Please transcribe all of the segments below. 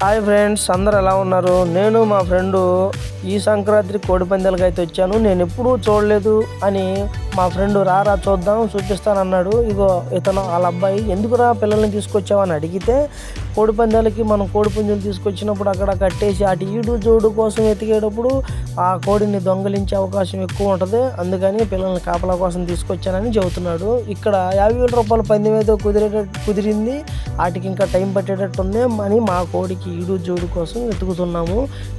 Hi friends అందరు ఎలా ఉన్నారు? నేను మా ఫ్రెండు ఈ సంక్రాంతి కోడి పందాలకు అయితే వచ్చాను. నేను ఎప్పుడూ చూడలేదు అని మా ఫ్రెండ్ రారా చూద్దాం చూపిస్తానన్నాడు ఇగో ఇతను వాళ్ళ అబ్బాయి ఎందుకురా పిల్లల్ని తీసుకొచ్చావని అడిగితే కోడి పందాలకి మనం కోడి పుంజులు తీసుకొచ్చినప్పుడు అక్కడ కట్టేసి అటు ఈడు జోడు కోసం వెతికేటప్పుడు ఆ కోడిని దొంగలించే అవకాశం ఎక్కువ ఉంటుంది. అందుకని పిల్లల్ని కాపలా కోసం తీసుకొచ్చానని చెబుతున్నాడు. ఇక్కడ యాభై వేల రూపాయల పందెం ఏదో కుదిరేటట్టు కుదిరింది. వాటికి ఇంకా టైం పట్టేటట్టుంది అని మా కోడికి ఈడు జోడు కోసం వెతుకుతున్నాము.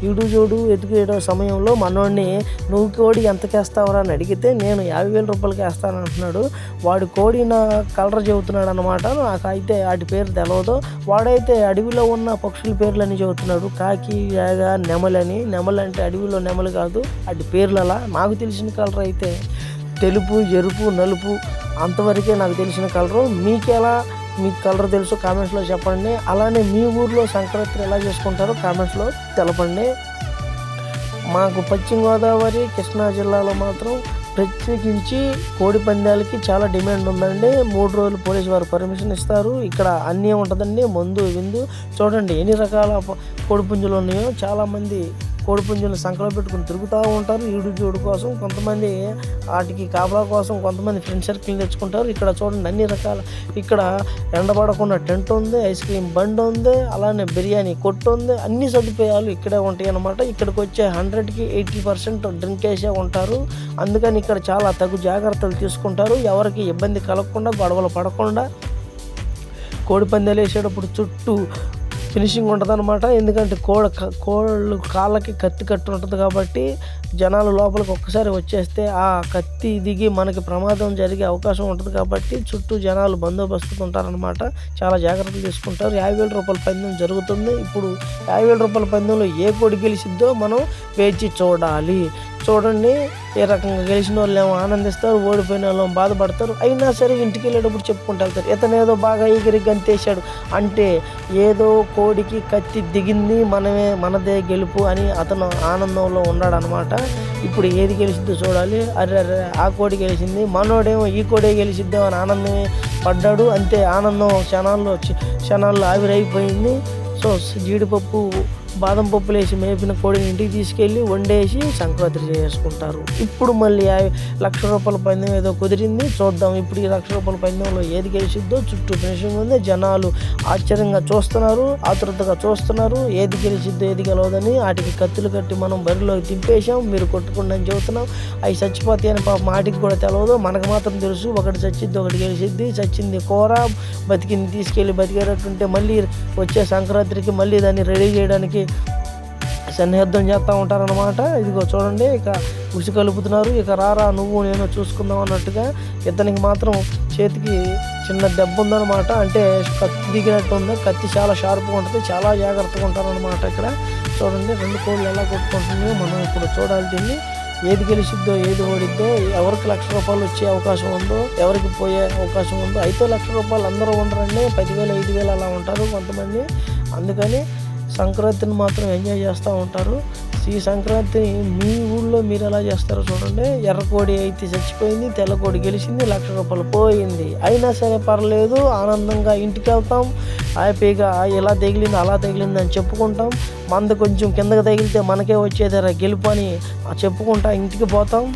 ఈడు జోడు వెతికే సమయంలో మనోడిని నువ్వు కోడి ఎంతకేస్తావురా అని అడిగితే నేను యాభై వేల రూపాయలకి వేస్తాను అంటున్నాడు వాడు కోడి నా కలర్ చెబుతున్నాడు అనమాట నాకైతే వాటి పేరు తెలియదు వాడైతే అడవిలో ఉన్న పక్షుల పేర్లని చెబుతున్నాడు. కాకి యాగ నెమలని. నెమలు అంటే అడవిలో నెమలి కాదు వాటి పేర్లు అలా నాకు తెలిసిన కలర్ అయితే తెలుపు ఎరుపు నలుపు అంతవరకే నాకు తెలిసిన కలరు. మీకెలా మీకు కలర్ తెలుసు కామెంట్స్లో చెప్పండి. అలానే మీ ఊర్లో సంక్రాంతి ఎలా చేసుకుంటారో కామెంట్స్లో తెలపండి. మాకు పశ్చిమ గోదావరి కృష్ణా జిల్లాలో మాత్రం ప్రత్యేకించి కోడి పందాలకి చాలా డిమాండ్ ఉందండి. మూడు రోజులు పోలీసు వారు పర్మిషన్ ఇస్తారు. ఇక్కడ అన్నీ ఉంటుందండి. మందు విందు. చూడండి ఎన్ని రకాల కోడి పుంజులు ఉన్నాయో. చాలామంది కోడి పుంజులు సంకలో పెట్టుకుని తిరుగుతూ ఉంటారు. ఈడు జోడు కోసం కొంతమంది వాటికి కాపలా కోసం కొంతమంది ఫ్రెండ్ సర్కిల్ తెచ్చుకుంటారు. ఇక్కడ చూడండి అన్ని రకాల ఇక్కడ ఎండబడకుండా టెంట్ ఉంది ఐస్ క్రీమ్ బండి ఉంది అలానే బిర్యానీ కొట్టు ఉంది. అన్ని సదుపాయాలు ఇక్కడే ఉంటాయి అన్నమాట. ఇక్కడికి వచ్చే హండ్రెడ్కి ఎయిటీ పర్సెంట్ డ్రింక్ వేసే ఉంటారు. అందుకని ఇక్కడ చాలా తగు జాగ్రత్తలు తీసుకుంటారు. ఎవరికి ఇబ్బంది కలగకుండా గొడవలు పడకుండా కోడి పందాలు వేసేటప్పుడు చుట్టూ ఫినిషింగ్ ఉంటుంది అనమాట ఎందుకంటే కోడ కోళ్ళు కాళ్ళకి కత్తి కట్టు ఉంటుంది కాబట్టి జనాలు లోపలికి ఒక్కసారి వచ్చేస్తే ఆ కత్తి దిగి మనకి ప్రమాదం జరిగే అవకాశం ఉంటుంది కాబట్టి చుట్టూ జనాలు బందోబస్తు ఉంటారనమాట చాలా జాగ్రత్తలు తీసుకుంటారు. యాభై వేల రూపాయల పందెం జరుగుతుంది. ఇప్పుడు యాభై వేల రూపాయల పందెంలో ఏ కోడి గెలిచిద్దో మనం వేచి చూడాలి. చూడండి ఏ రకంగా గెలిచిన వాళ్ళు ఏమో ఆనందిస్తారు ఓడిపోయిన వాళ్ళు బాధపడతారు. అయినా సరే ఇంటికి వెళ్ళేటప్పుడు చెప్పుకుంటూ వెళ్తారు. ఇతను ఏదో బాగా ఎగిరి గంతేశాడు. అంటే ఏదో కోడికి కత్తి దిగింది మనమే మనదే గెలుపు అని అతను ఆనందంలో ఉన్నాడు అనమాట ఇప్పుడు ఏది గెలిచిద్దో చూడాలి. అరే అరే ఆ కోడి గెలిచింది మనోడేమో ఈ కోడే గెలిచిద్దాం అని ఆనందమే పడ్డాడు. అంతే ఆనందం క్షణాల్లో క్షణాల్లో ఆవిరైపోయింది. సో జీడిపప్పు బాదం పప్పులు వేసి మేపిన కోడిని ఇంటికి తీసుకెళ్ళి వండేసి సంక్రాంతి చేసుకుంటారు. ఇప్పుడు మళ్ళీ ఆ లక్ష రూపాయల పందెం ఏదో కుదిరింది. చూద్దాం ఇప్పుడు ఈ లక్ష రూపాయల పందెంలో ఏది గెలిచిద్దో. చుట్టూ ఫినిషింగ్ ఉంది. జనాలు ఆశ్చర్యంగా చూస్తున్నారు. ఆతృతగా చూస్తున్నారు. ఏది గెలిచిద్దో ఏది గెలవదని వాటికి కత్తులు కట్టి మనం బరిలోకి తింపేశాం మీరు కొట్టుకుండా అని చెబుతున్నాం. అవి చచ్చిపోతాయని అని పాప మాటికి కూడా తెలియదు మనకు మాత్రం తెలుసు. ఒకటి చచ్చిద్ది ఒకటి గెలిచిద్ది. చచ్చింది కూర. బతికింది తీసుకెళ్ళి బతికేటట్టుంటే మళ్ళీ వచ్చే సంక్రాంతికి మళ్ళీ దాన్ని రెడీ చేయడానికి సన్నిహితం చేస్తూ ఉంటారనమాట ఇదిగో చూడండి ఇక ఉసి కలుపుతున్నారు. ఇక రారా నువ్వు నేను చూసుకుందాం అన్నట్టుగా ఇతనికి మాత్రం చేతికి చిన్న దెబ్బ ఉందన్నమాట. అంటే కత్తి దిగినట్టు ఉంది. కత్తి చాలా షార్ప్గా ఉంటుంది. చాలా జాగ్రత్తగా ఉంటారనమాట ఇక్కడ. చూడండి రెండు కోళ్ళు ఎలా కొట్టుకుంటుందో మనం ఇప్పుడు చూడాలి దీన్ని. ఏది గెలిచిద్దో ఏది ఓడిద్దో ఎవరికి లక్ష రూపాయలు వచ్చే అవకాశం ఉందో ఎవరికి పోయే అవకాశం ఉందో అయితే లక్ష రూపాయలు అందరూ ఉండరండి. పదివేలు ఐదు వేలు అలా ఉంటారు కొంతమంది. అందుకని సంక్రాంతిని మాత్రం ఎంజాయ్ చేస్తూ ఉంటారు. ఈ సంక్రాంతిని మీ ఊళ్ళో మీరు ఎలా చేస్తారో చూడండి. ఎర్రకోడి అయితే చచ్చిపోయింది తెల్లకోడి గెలిచింది లక్ష రూపాయలు పోయింది. అయినా సరే పర్లేదు ఆనందంగా ఇంటికి వెళ్తాం. హ్యాపీగా ఇలా తగిలింది అలా తగిలింది అని చెప్పుకుంటాం. మంద కొంచెం కిందకి తగిలితే మనకే వచ్చేదారా గెలుపు అని చెప్పుకుంటా ఇంటికి పోతాం.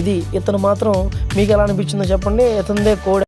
ఇది ఇతను మాత్రం మీకు ఎలా అనిపించిందో చెప్పండి. ఇతనిదే కోడి.